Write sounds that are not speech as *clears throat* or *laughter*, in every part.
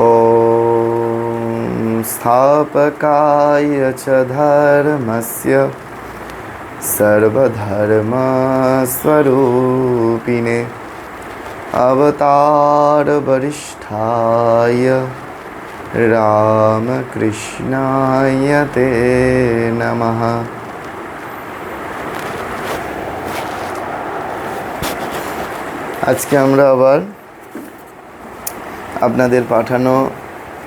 ॐ स्थापकाय च धर्मस्य सर्वधर्मस्वरूपिणे अवतारवरिष्ठाय रामकृष्णाय ते नमः আজকে আমরা আবার আপনাদের পাঠানো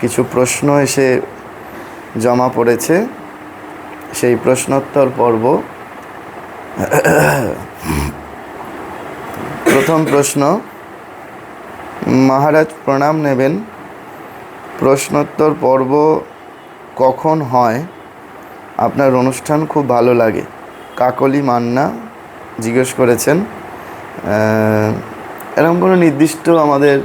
কিছু প্রশ্ন এসে জমা পড়েছে। সেই প্রশ্নোত্তর পর্ব। প্রথম প্রশ্ন, মহারাজ প্রণাম নেবেন। প্রশ্নোত্তর পর্ব কখন হয়? আপনার অনুষ্ঠান খুব ভালো লাগে। কাকলি মান্না জিজ্ঞেস করেছেন। এরকম কোনো নির্দিষ্ট আমাদের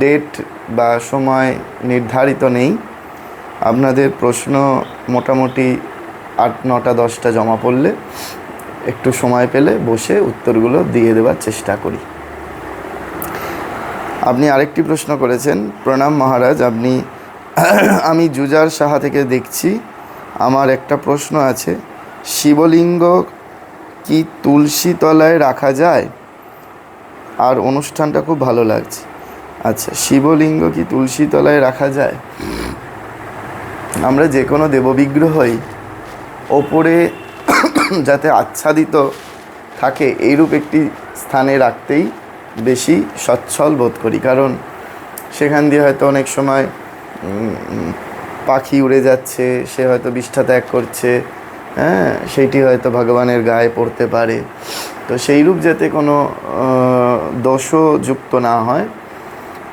ডেট বা সময় নির্ধারিত নেই। আপনাদের প্রশ্ন মোটামুটি আট, নটা, দশটা জমা পড়লে একটু সময় পেলে বসে উত্তরগুলো দিয়ে দেওয়ার চেষ্টা করি। আপনি আরেকটি প্রশ্ন করেছেন, প্রণাম মহারাজ, আপনি *clears throat* আমি জুজার সাহা থেকে দেখছি, আমার একটা প্রশ্ন আছে, শিবলিঙ্গ কি তুলসী তলায় রাখা যায়? আর অনুষ্ঠানটা খুব ভালো লাগছে। আচ্ছা শিবলিঙ্গ কি তুলসী তলায় রাখা যায়? আমরা যে কোনো দেববিগ্রহই ওপরে যাতে আচ্ছাদিত থাকে, এইরূপ একটি স্থানে রাখতেই বেশি সচ্ছল বোধ করি। কারণ সেখান দিয়ে হয়তো অনেক সময় পাখি উড়ে যাচ্ছে, সে হয়তো বিষ্ঠা ত্যাগ করছে হ্যাঁ সেইটি হয়তো ভগবানের গায়ে পড়তে পারে। তো সেইরূপ যাতে কোনো দোষও যুক্ত না হয়,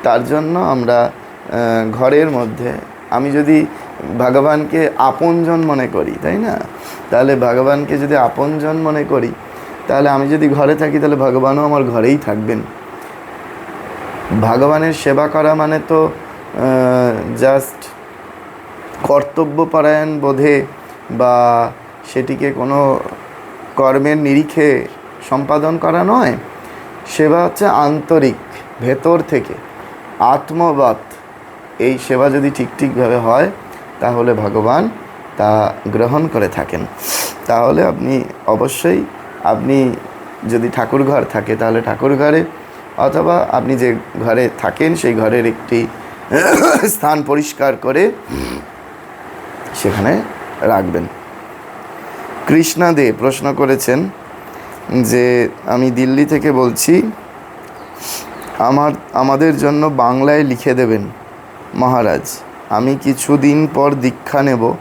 তার জন্য আমরা ঘরের মধ্যে, আমি যদি ভগবানকে আপনজন মনে করি, তাই না? তাহলে ভগবানকে যদি আপনজন মনে করি, তাহলে আমি যদি ঘরে থাকি, তাহলে ভগবানও আমার ঘরেই থাকবেন। ভগবানের সেবা করা মানে তো জাস্ট কর্তব্যপরায়ণ বোধে বা সেটিকে কোনো কর্মের নিরিখে সম্পাদন করা নয়। সেবা হচ্ছে আন্তরিক, ভেতর থেকে। আত্মবাদ এই সেবা যদি ঠিক ঠিকভাবে হয়, তাহলে ভগবান তা গ্রহণ করে থাকেন। তাহলে আপনি অবশ্যই, আপনি যদি ঠাকুর ঘর থাকে, তাহলে ঠাকুর ঘরে, অথবা আপনি যে ঘরে থাকেন, সেই ঘরের একটি *coughs* স্থান পরিষ্কার করে সেখানে রাখবেন। কৃষ্ণা দে প্রশ্ন করেছেন যে আমি দিল্লি থেকে বলছি, আমার, আমাদের জন্য বাংলায় লিখে দেবেন, মহারাজ। আমি কিছুদিন পর দীক্ষা নেব।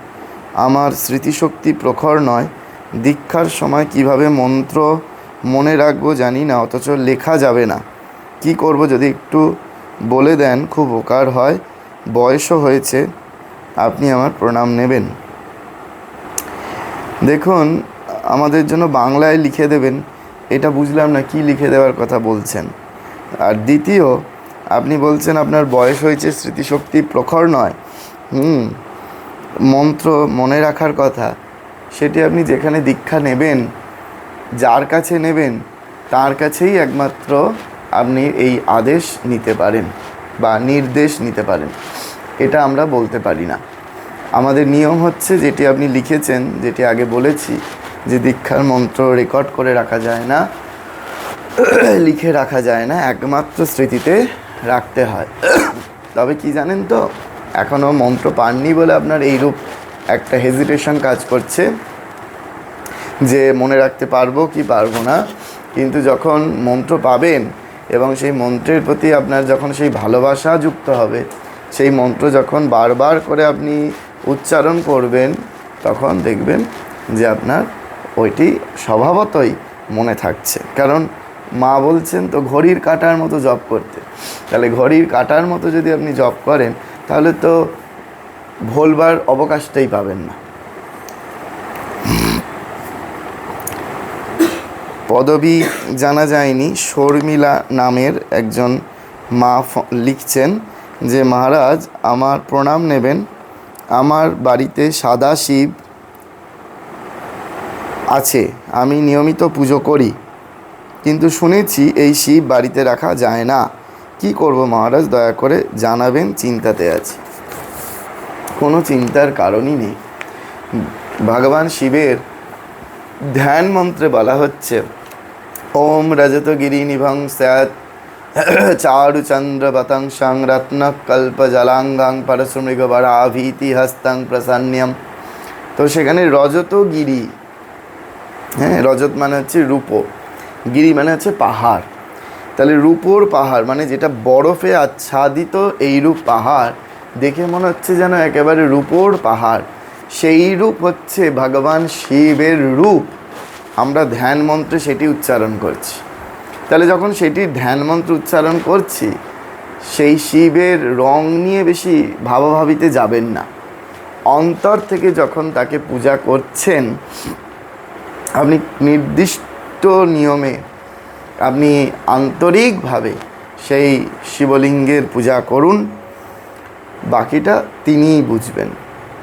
আমার স্মৃতিশক্তি প্রখর নয়। দীক্ষার সময় কীভাবে মন্ত্র মনে রাখব জানি না, অথচ লেখা যাবে না। কি করব যদি একটু বলে দেন, খুব উপকার হয়। বয়সও হয়েছে। আপনি আমার প্রণাম নেবেন। দেখুন আমাদের জন্য বাংলায় লিখে দেবেন, এটা বুঝলাম না কি লিখে দেওয়ার কথা বলছেন। আর দ্বিতীয়, আপনি বলছেন আপনার বয়স হয়েছে, স্মৃতিশক্তি প্রখর নয়। হুম, মন্ত্র মনে রাখার কথা, সেটি আপনি যেখানে দীক্ষা নেবেন, যার কাছে নেবেন, তার কাছেই একমাত্র আপনি এই আদেশ নিতে পারেন বা নির্দেশ নিতে পারেন। এটা আমরা বলতে পারি না। আমাদের নিয়ম হচ্ছে যেটি আপনি লিখেছেন, যেটি আগে বলেছি যে দীক্ষার মন্ত্র রেকর্ড করে রাখা যায় না, *clears throat* লিখে রাখা যায় না, একমাত্র স্মৃতিতে রাখতে হয়। *clears throat* তবে কি জানেন তো এখনও মন্ত্র পাননি বলে আপনার এইরূপ একটা হেজিটেশন কাজ করছে যে মনে রাখতে পারব কি পারব না। কিন্তু যখন মন্ত্র পাবেন এবং সেই মন্ত্রের প্রতি আপনার যখন সেই ভালোবাসা যুক্ত হবে, সেই মন্ত্র যখন বারবার করে আপনি উচ্চারণ করবেন, তখন দেখবেন যে আপনার ওইটি স্বভাবতই মনে থাকছে। কারণ মা বলছেন, তো ঘড়ির কাটার মতো জব করতে। তাহলে ঘড়ির কাটার মতো যদি আপনি জব করেন, তাহলে তো ভোলবার অবকাশটাই পাবেন না। পদবি জানা যায়নি। শর্মিলা নামের একজন মা লিখছেন যে, মহারাজ, আমার প্রণাম নেবেন। আমার বাড়িতে সাদা শিব আছে, আমি নিয়মিত পুজো করি। কিন্তু শুনেছি এই শিব বাড়িতে রাখা যায় না। কি করব মহারাজ, দয়া করে জানাবেন, চিন্তাতে আছি। কোনো চিন্তার কারণই নেই। ভগবান শিবের ধ্যান মন্ত্রে বলা হচ্ছে, ওম রজতগিরি নিভং স্যাৎ চারুচন্দ্র বতংশং রত্ন কল্প জলাঙ্গাং পরশুমৃগ বরাভীতি হস্তং প্রসন্ন্যম তো সেখানে রজতগিরি হ্যাঁ রজত মানে হচ্ছে রূপো, গিরি মানে হচ্ছে পাহাড়। তাহলে রূপোর পাহাড় মানে যেটা বরফে আচ্ছাদিত এইরূপ পাহাড়, দেখে মনে হচ্ছে যেন একেবারে রূপোর পাহাড়। সেই রূপ হচ্ছে ভগবান শিবের রূপ। আমরা ধ্যান মন্ত্রে সেটি উচ্চারণ করছি। তাহলে যখন সেটি ধ্যান মন্ত্র উচ্চারণ করছি, সেই শিবের রং নিয়ে বেশি ভাবাভাবিতে যাবেন না। অন্তর থেকে যখন তাকে পূজা করছেন আপনি নির্দিষ্ট নিয়মে, আপনি আন্তরিকভাবে সেই শিবলিঙ্গের পূজা করুন, বাকিটা তিনিই বুঝবেন।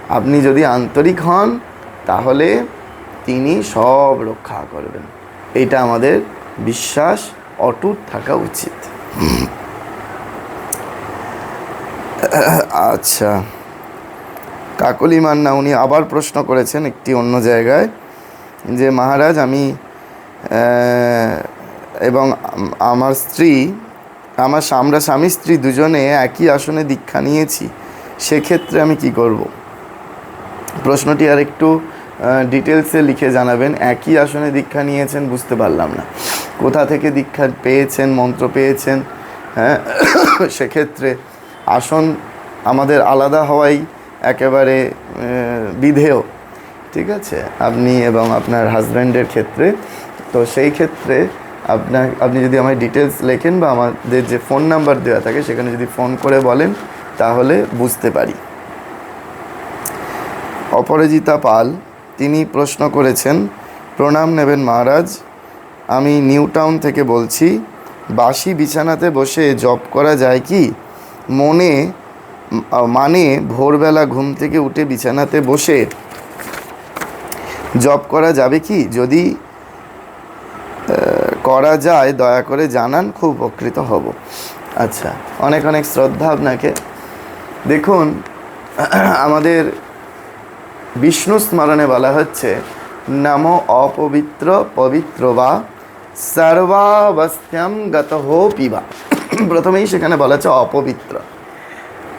আপনি যদি আন্তরিক হন, তাহলে তিনি সব রক্ষা করবেন। এটা আমাদের বিশ্বাস, অটুট থাকা উচিত। আচ্ছা। কাকলি মান্না উনি আবার প্রশ্ন করেছেন একটি অন্য জায়গায়। যে মহারাজ, আমি এবং আমার স্ত্রী, আমার আমরা স্বামী স্ত্রী দুজনে একই আসনে দীক্ষা নিয়েছি, সেক্ষেত্রে আমি কি করব? প্রশ্নটি আর একটু ডিটেলসে লিখে জানাবেন। একই আসনে দীক্ষা নিয়েছেন, বুঝতে পারলাম না। কোথা থেকে দীক্ষা পেয়েছেন, মন্ত্র পেয়েছেন হ্যাঁ? সেক্ষেত্রে আসন আমাদের আলাদা হওয়াই একেবারে বিধেয়। ঠিক আছে? আপনি এবং আপনার হাজব্যান্ডের ক্ষেত্রে, তো সেই ক্ষেত্রে আপনার, আপনি যদি আমায় ডিটেলস লেখেন বা আমাদের যে ফোন নাম্বার দেওয়া থাকে, সেখানে যদি ফোন করে বলেন, তাহলে বুঝতে পারি। অপরাজিতা পাল, তিনি প্রশ্ন করেছেন, প্রণাম নেবেন মহারাজ, আমি নিউ টাউন থেকে বলছি বাসি বিছানাতে বসে জব করা যায় কি? মনে মানে ভোরবেলা ঘুম থেকে উঠে বিছানাতে বসে জব করা যাবে কি? যদি করা যায়, দয়া করে জানান, খুব উপকৃত হব। আচ্ছা অনেক অনেক শ্রদ্ধা আপনাকে। দেখুন, *clears throat* আমাদের বিষ্ণু স্মরণে বলা হচ্ছে, নম অপবিত্র পবিত্র বা সর্বাবস্থাম গত হো পিবা। *clears throat* প্রথমেই সেখানে বলা হচ্ছে অপবিত্র।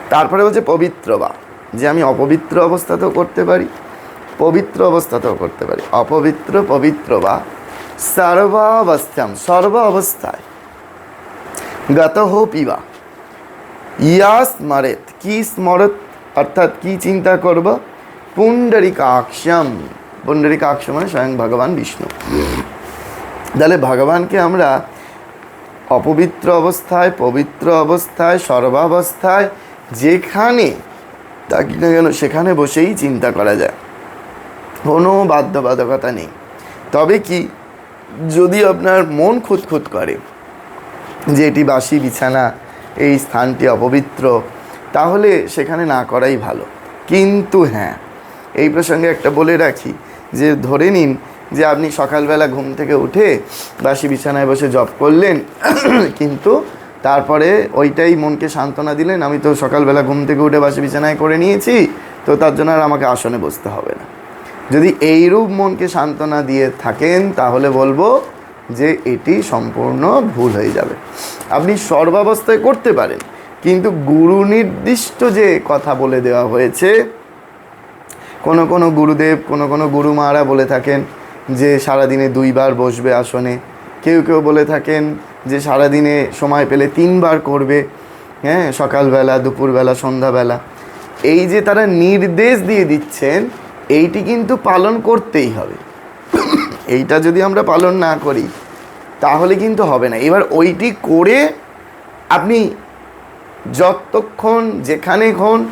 তারপরে বলছে পবিত্র বা। যে আমি অপবিত্র অবস্থাতেও করতে পারি। পবিত্র অবস্থাতেও করতে পারি। অপবিত্র, পবিত্র বা সর্বাবস্থাম সর্ব অবস্থায় গত হো পিবা ইয়া স্মরেত কি স্মরত, অর্থাৎ কি চিন্তা করব? পুণ্ডরিকাক্ষম। পুণ্ডরিকাক্ষ মানে স্বয়ং ভগবান বিষ্ণু। তাহলে ভগবানকে আমরা অপবিত্র অবস্থায়, পবিত্র অবস্থায়, সর্বাবস্থায়, যেখানে থাকি না কেন সেখানে বসেই চিন্তা করা যায়। কোনো বাধ্যবাধকতা নেই। তবে কি, যদি আপনার মন খুঁতখুত করে যে এটি বাসি বিছানা, এই স্থানটি অপবিত্র, তাহলে সেখানে না করাই ভালো। কিন্তু হ্যাঁ এই প্রসঙ্গে একটা বলে রাখি যে ধরে নিন যে আপনি সকালবেলা ঘুম থেকে উঠে বাসি বিছানায় বসে জব করলেন, *clears throat* কিন্তু তারপরে ওইটাই মনকে সান্ত্বনা দিলেন, আমি তো সকালবেলা ঘুম থেকে উঠে বাসি বিছানায় করে নিয়েছি, তো তার জন্য আর আমাকে আসনে বসতে হবে না। যদি এইরূপ মনকে সান্ত্বনা দিয়ে থাকেন, তাহলে বলব যে এটি সম্পূর্ণ ভুল হয়ে যাবে। আপনি সর্বাবস্থায় করতে পারেন, কিন্তু গুরু নির্দিষ্ট যে কথা বলে দেওয়া হয়েছে, কোনো কোনো গুরুদেব, কোনো কোনো গুরুমারা বলে থাকেন যে সারাদিনে দুইবার বসবে আসনে। কেউ কেউ বলে থাকেন যে সারাদিনে সময় পেলে তিনবার করবে হ্যাঁ সকালবেলা, দুপুরবেলা, সন্ধ্যাবেলা। এই যে তারা নির্দেশ দিয়ে দিচ্ছেন এইটি কিন্তু পালন করতেই হবে। এইটা যদি আমরা পালন না করি, তাহলে কিন্তু হবে না। এবার ওইটি করে আপনি যতক্ষণ যেখানে হন,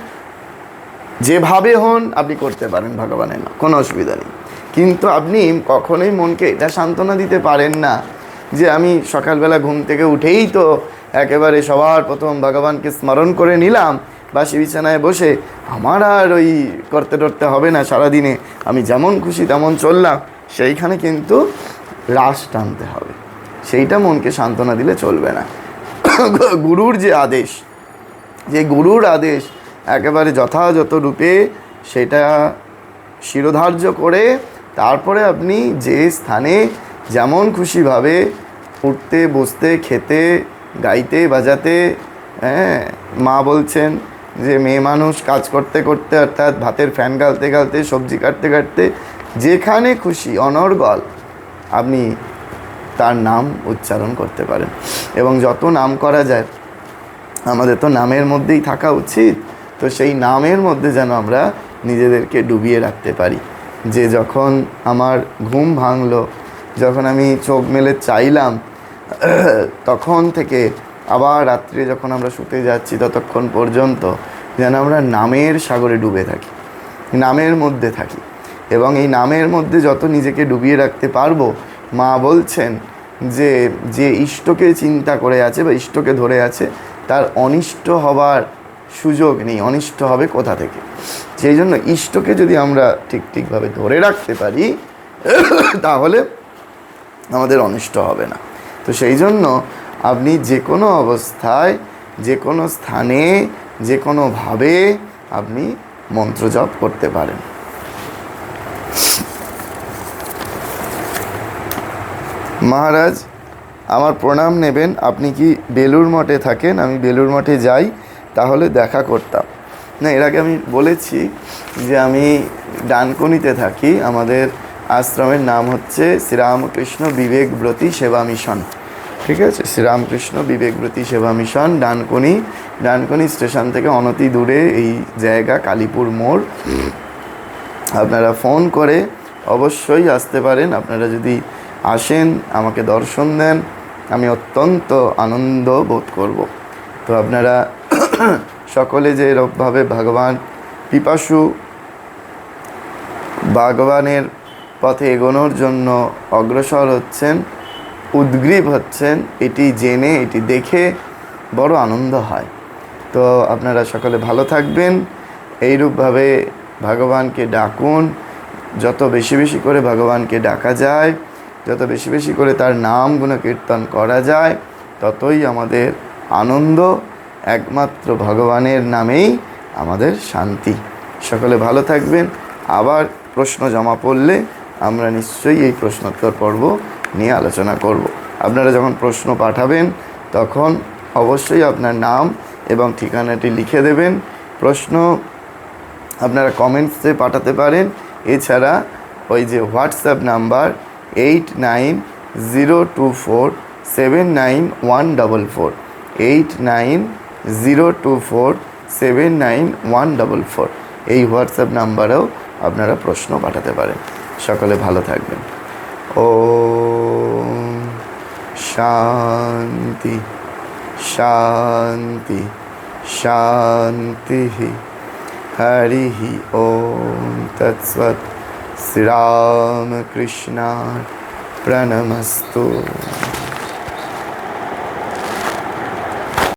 যেভাবে হন, আপনি করতে পারেন ভগবানের না কোনো অসুবিধা নেই। কিন্তু আপনি কখনোই মনকে এটা সান্ত্বনা দিতে পারেন না যে আমি সকালবেলা ঘুম থেকে উঠেই তো একেবারে সবার প্রথম ভগবানকে স্মরণ করে নিলাম বাসি বিছানায় বসে আমার আর ওই করতে টরতে হবে না সারাদিনে। আমি যেমন খুশি তেমন চললাম, সেইখানে কিন্তু রাস টানতে হবে। সেইটা মনকে সান্ত্বনা দিলে চলবে না। *coughs* গুরুর যে আদেশ, যে গুরুর আদেশ একেবারে যথাযথ রূপে সেটা শিরোধার্য করে তারপরে আপনি যে স্থানে যেমন খুশিভাবে উঠতে, বসতে, খেতে, গাইতে, বাজাতে হ্যাঁ মা বলছেন যে মেয়ে মানুষ কাজ করতে করতে, অর্থাৎ ভাতের ফ্যান গালতে গালতে, সবজি কাটতে কাটতে, যেখানে খুশি, অনর্গল, আপনি তার নাম উচ্চারণ করতে পারেন। এবং যত নাম করা যায়, আমাদের তো নামের মধ্যেই থাকা উচিত, তো সেই নামের মধ্যে যেন আমরা নিজেদেরকে ডুবিয়ে রাখতে পারি। যে যখন আমার ঘুম ভাঙলো, যখন আমি চোখ মেলে চাইলাম, তখন থেকে আবার রাত্রে যখন আমরা শুতে যাচ্ছি ততক্ষণ পর্যন্ত যেন আমরা নামের সাগরে ডুবে থাকি, নামের মধ্যে থাকি এবং এই নামের মধ্যে যত নিজেকে ডুবিয়ে রাখতে পারব, মা বলছেন যে যে ইষ্টকে চিন্তা করে আছে বা ইষ্টকে ধরে আছে, তার অনিষ্ট হবার সুযোগ নেই, অনিষ্ট হবে কোথা থেকে? সেই জন্য ইষ্টকে যদি আমরা ঠিক ঠিকভাবে ধরে রাখতে পারি, তাহলে আমাদের অনিষ্ট হবে না। তো সেই জন্য আপনি যে কোনো অবস্থায়, যে কোনো স্থানে, যে কোনোভাবে আপনি মন্ত্র জপ করতে পারেন। মহারাজ, আমার প্রণাম নেবেন। আপনি কি বেলুর মঠে থাকেন? আমি বেলুর মঠে যাই, তাহলে দেখা করতাম। না, এর আগে আমি বলেছি যে আমি ডানকুনিতে থাকি। আমাদের আশ্রমের নাম হচ্ছে শ্রীরামকৃষ্ণ বিবেকব্রতী সেবা মিশন। ঠিক আছে? শ্রীরামকৃষ্ণ বিবেকব্রতী সেবা মিশন, ডানকুনি ডানকুনি স্টেশন থেকে অনতি দূরে এই জায়গা, কালীপুর মোড়। আপনারা ফোন করে অবশ্যই আসতে পারেন। আপনারা যদি আসেন, আমাকে দর্শন দেন, আমি অত্যন্ত আনন্দ বোধ করব। তো আপনারা সকলে যে এরকমভাবে ভগবান পিপাসু ভগবানের পথে এগোনোর জন্য অগ্রসর হচ্ছেন উদ্গ্রীব হচ্ছেন, এটি জেনে, এটি দেখে বড় আনন্দ হয়। তো আপনারা সকলে ভালো থাকবেন। এইরূপভাবে ভগবানকে ডাকুন। যত বেশি বেশি করে ভগবানকে ডাকা যায়, যত বেশি বেশি করে তার নাম গুণকীর্তন করা যায়, ততই আমাদের আনন্দ একমাত্র ভগবানের নামেই আমাদের শান্তি। সকলে ভালো থাকবেন। আবার প্রশ্ন জমা পড়লে আমরা নিশ্চয়ই এই প্রশ্নোত্তর পর্ব নিয়ে আলোচনা করব। আপনারা যখন প্রশ্ন পাঠাবেন, তখন অবশ্যই আপনার নাম এবং ঠিকানাটি লিখে দেবেন। প্রশ্ন আপনারা কমেন্টসে পাঠাতে পারেন। এছাড়া ওই যে WhatsApp number eight nine zero two four seven nine one double four. Eight nine zero two four seven nine one double four. এই হোয়াটসঅ্যাপ নাম্বারেও আপনারা প্রশ্ন পাঠাতে পারেন। সকলে ভালো থাকবেন। ও শান্তি শান্তি শান্তি হরি ওম তৎসৎ শ্রীরামকৃষ্ণার প্রণমস্তু